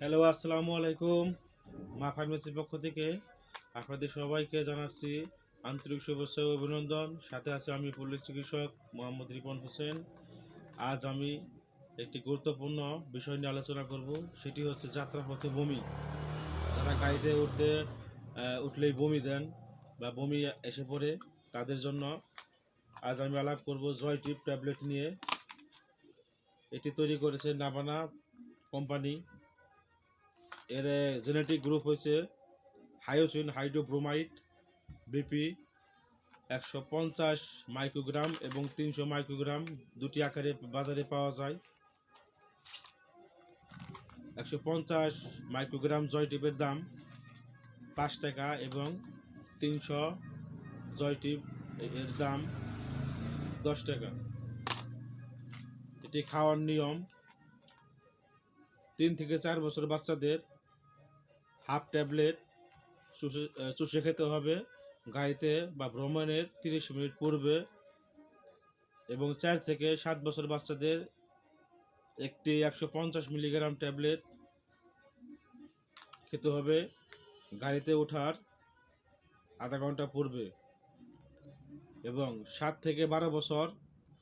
Hello, আসসালামু আলাইকুম। মা ফার্মেসির পক্ষ থেকে আপনাদের সবাইকে জানাচ্ছি আন্তরিক শুভেচ্ছা ও অভিনন্দন। সাথে আছে আমি পল্লী চিকিৎসক মোহাম্মদ রিপন হোসেন। আজ আমি একটি গুরুত্বপূর্ণ বিষয় নিয়ে আলোচনা করব, সেটি হচ্ছে যাত্রাপথে বমি। যারা গাড়িতে উঠতে উঠলেই বমি দেন বা বমি এসে পড়ে, তাদের জন্য আজ আমি আলাপ করব জয় টিপ ট্যাবলেট নিয়ে। এটি তৈরি করেছে নাবানা কোম্পানি। এর জেনেটিক গ্রুপ হয়েছে হাইওসিন হাইড্রোব্রোমাইড বিপি একশো পঞ্চাশ মাইক্রোগ্রাম এবং তিনশো মাইক্রোগ্রাম দুটি আকারে বাজারে পাওয়া যায়। একশো পঞ্চাশ মাইক্রোগ্রাম জয়টিপের দাম পাঁচ টাকা এবং তিনশো জয়টিপ এর দাম দশ টাকা। এটি খাওয়ার নিয়ম। তিন থেকে চার বছর বাচ্চাদের হাফ ট্যাবলেট চুষে চুষে খেতে হবে। গাড়িতে বা ভ্রমণের তিরিশ মিনিট পূর্বে এবং চার থেকে সাত বছর বাচ্চাদের একটি একশো পঞ্চাশ মিলিগ্রাম ট্যাবলেট খেতে হবে গাড়িতে ওঠার আধা ঘণ্টা পূর্বে এবং সাত থেকে বারো বছর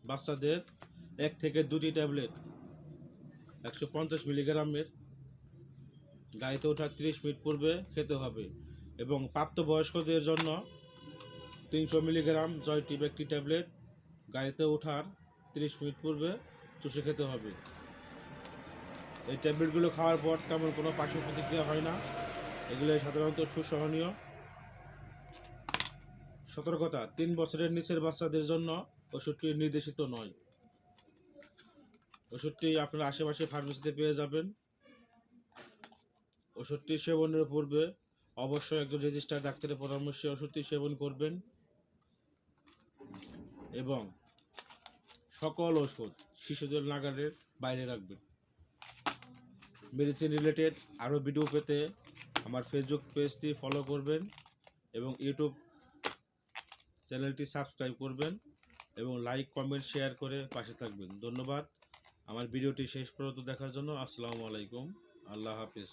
বাচ্চাদের এক থেকে দুটি ট্যাবলেট একশো পঞ্চাশ মিলিগ্রামের গাড়িতে ওঠার তিরিশ মিনিট পূর্বে খেতে হবে এবং প্রাপ্তবয়স্কদের জন্য তিনশো মিলিগ্রাম জয়টিপ একটি ট্যাবলেট গাড়িতে ওঠার তিরিশ মিনিট পূর্বে চুষে খেতে হবে। এই ট্যাবলেটগুলো খাওয়ার পর তেমন কোনো পার্শ্ব প্রতিক্রিয়া হয় না। এগুলো সাধারণত সুসহনীয়। সতর্কতা, তিন বছরের নিচের বাচ্চাদের জন্য ওষুধটি নির্দেশিত নয়। ওষুধটি আপনার আশেপাশে ফার্মেসিতে পেয়ে যাবেন। ওষুধটি সেবনের পূর্বে অবশ্যই একজন রেজিস্টার ডাক্তারের পরামর্শে ওষুধটি সেবন করবেন এবং সকল ওষুধ শিশুদের নাগালের বাইরে রাখবেন। মেডিসিন রিলেটেড আরও ভিডিও পেতে আমার ফেসবুক পেজটি ফলো করবেন এবং ইউটিউব চ্যানেলটি সাবস্ক্রাইব করবেন এবং লাইক কমেন্ট শেয়ার করে পাশে থাকবেন। ধন্যবাদ। আমার ভিডিওটি শেষ পর্যন্ত দেখার জন্য আসসালামু আলাইকুম। আল্লাহ হাফিজ।